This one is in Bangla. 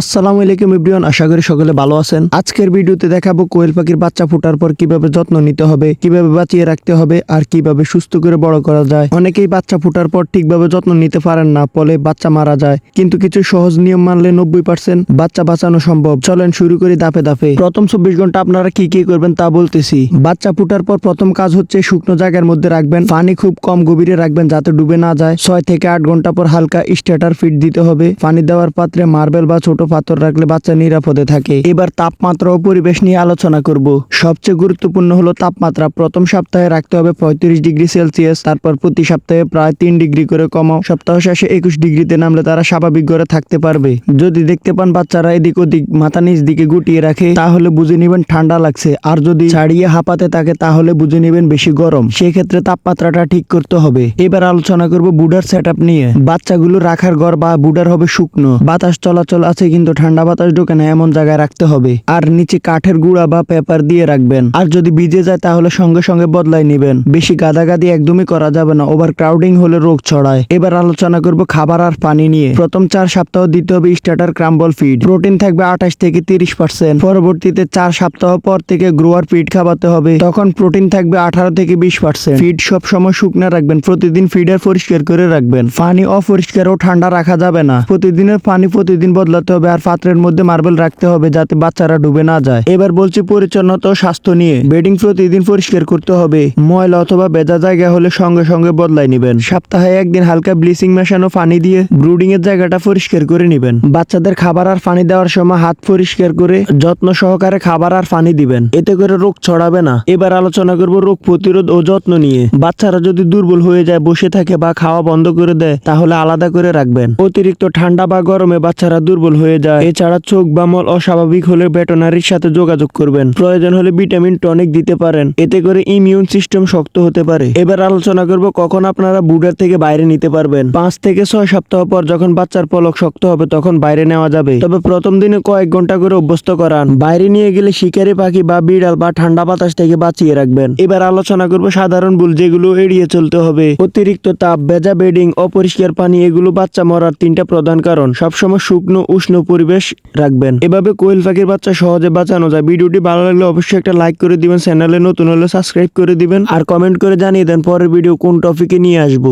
আসসালামু আলাইকুম ইব্রিয়ান আশা করি সকলে ভালো আছেন। আজকের ভিডিওতে দেখাবো কোয়েল পাখির বাচ্চা ফোটার পর কীভাবে যত্ন নিতে হবে, কীভাবে বাঁচিয়ে রাখতে হবে আর কীভাবে সুস্থ করে বড় করা যায়। অনেকেই বাচ্চা ফোটার পর ঠিকভাবে যত্ন নিতে পারেন না, ফলে বাচ্চা মারা যায়। কিন্তু কিছু সহজ নিয়ম মানলে নব্বই পার্সেন্ট বাচ্চা বাঁচানো সম্ভব। চলেন শুরু করি দাপে দাপে প্রথম চব্বিশ ঘণ্টা আপনারা কি কি করবেন তা বলতেছি। বাচ্চা ফুটার পর প্রথম কাজ হচ্ছে শুকনো জায়গার মধ্যে রাখবেন। পানি খুব কম গভীরে রাখবেন যাতে ডুবে না যায়। ছয় থেকে আট ঘণ্টা পর হালকা স্টার্টার ফিট দিতে হবে। পানি দেওয়ার পাত্রে মার্বেল বা ছোট পাথর রাখলে বাচ্চা নিরাপদে থাকে। এবার তাপমাত্রা ও পরিবেশ নিয়ে আলোচনা করব। সবচেয়ে গুরুত্বপূর্ণ হলো তাপমাত্রা। প্রথম সপ্তাহে রাখতে হবে পঁয়ত্রিশ ডিগ্রি সেলসিয়াস, তারপর প্রতি সপ্তাহে প্রায় তিন ডিগ্রি করে কমাও। সপ্তাহ শেষে একুশ ডিগ্রিতে নামলে তারা স্বাভাবিক ঘরে থাকতে পারবে। যদি দেখতে পান বাচ্চারা এদিক ওদিক, মাথা নিচ দিকে গুটিয়ে রাখে, তাহলে বুঝে নেবেন ঠান্ডা লাগছে। আর যদি ছাড়িয়ে হাঁপাতে থাকে, তাহলে বুঝে নেবেন বেশি গরম। সেই ক্ষেত্রে তাপমাত্রাটা ঠিক করতে হবে। এবার আলোচনা করব বুডার সেট নিয়ে। বাচ্চাগুলো রাখার ঘর বা বুডার হবে শুকনো। বাতাস চলাচল আছে কিন্তু ঠান্ডা বাতাস ঢোকে না, এমন জায়গায় রাখতে হবে। আর নিচে কাঠের গুঁড়া বা পেপার দিয়ে রাখবেন। আর যদি ভিজে যায়, তাহলে সঙ্গে সঙ্গে বদলাই নেবেন। বেশি গাদাগাদি একদমই করা যাবে না। ওভার ক্রাউডিং হলে রোগ ছড়ায়। এবার আলোচনা করব খাবার আর পানি নিয়ে। প্রথম চার সপ্তাহ দিতে হবে স্টার্টার ক্রাম্বল ফিড। প্রোটিন থাকবে আঠাশ থেকে তিরিশ পার্সেন্ট। পরবর্তীতে চার সপ্তাহ পর থেকে গ্রোয়ার ফিড খাওয়াতে হবে। তখন প্রোটিন থাকবে আঠারো থেকে বিশ পার্সেন্ট। ফিড সব সময় শুকনা রাখবেন। প্রতিদিন ফিডার পরিষ্কার করে রাখবেন। পানি অপরিষ্কার ও ঠান্ডা রাখা যাবে না। প্রতিদিনের পানি প্রতিদিন বদলাতে হবে। আর পাত্রের মধ্যে মার্বেল রাখতে হবে যাতে বাচ্চারা ডুবে না যায়। এবার বলছি পরিচ্ছন্নতা ও স্বাস্থ্য নিয়ে। বেডিং প্রতিদিন পরিষ্কার করতে হবে। ময়লা অথবা বেজা জায়গা হলে সঙ্গে সঙ্গে বদলাই নেবেন। সপ্তাহে একদিন হালকা ব্লিচিং মেশানো পানি দিয়ে ব্রুডিং এর জায়গাটা পরিষ্কার করে নেবেন। বাচ্চাদের খাবার আর পানি দেওয়ার সময় হাত পরিষ্কার করে যত্ন সহকারে খাবার আর পানি দিবেন। এতে করে রোগ ছড়াবে না। এবার আলোচনা করব রোগ প্রতিরোধ ও যত্ন নিয়ে। বাচ্চারা যদি দুর্বল হয়ে যায়, বসে থাকে বা খাওয়া বন্ধ করে দেয়, তাহলে আলাদা করে রাখবেন। অতিরিক্ত ঠান্ডা বা গরমে বাচ্চারা দুর্বল হয়ে যায়। এছাড়া চোখ বা মল অস্বাভাবিক হলে ভেটেনারির সাথে যোগাযোগ করবেন। প্রয়োজন হলে ভিটামিন, টনিক দিতে পারেন। এতে করে ইমিউন সিস্টেম শক্ত হতে পারে। এবার আলোচনা করব কখন আপনারা বুডার থেকে বাইরে নিতে পারবেন। পাঁচ থেকে ছয় সপ্তাহ পর যখন বাচ্চার পলক শক্ত হবে, তখন বাইরে নেওয়া যাবে। তবে প্রথম দিনে কয়েক ঘণ্টা করে অভ্যস্ত করান। বাইরে নিয়ে গেলে শিকারি পাখি বা বিড়াল বা ঠান্ডা বাতাস থেকে বাঁচিয়ে রাখবেন। এবার আলোচনা করব সাধারণ ভুল যেগুলো এড়িয়ে চলতে হবে। অতিরিক্ত তাপ, ভেজা বেডিং, অপরিষ্কার পানি, এগুলো বাচ্চা মরার তিনটা প্রধান কারণ। সবসময় শুকনো উষ্ণ পরিবেশ রাখবেন। এভাবে কোয়েল পাখির বাচ্চা সহজে বাঁচানো যায়। ভিডিওটি ভালো লাগলে অবশ্যই একটা লাইক করে দিবেন, চ্যানেলে নতুন হলে সাবস্ক্রাইব করে দিবেন। আর কমেন্ট করে জানিয়ে দেন পরের ভিডিও কোন টপিকে নিয়ে আসব।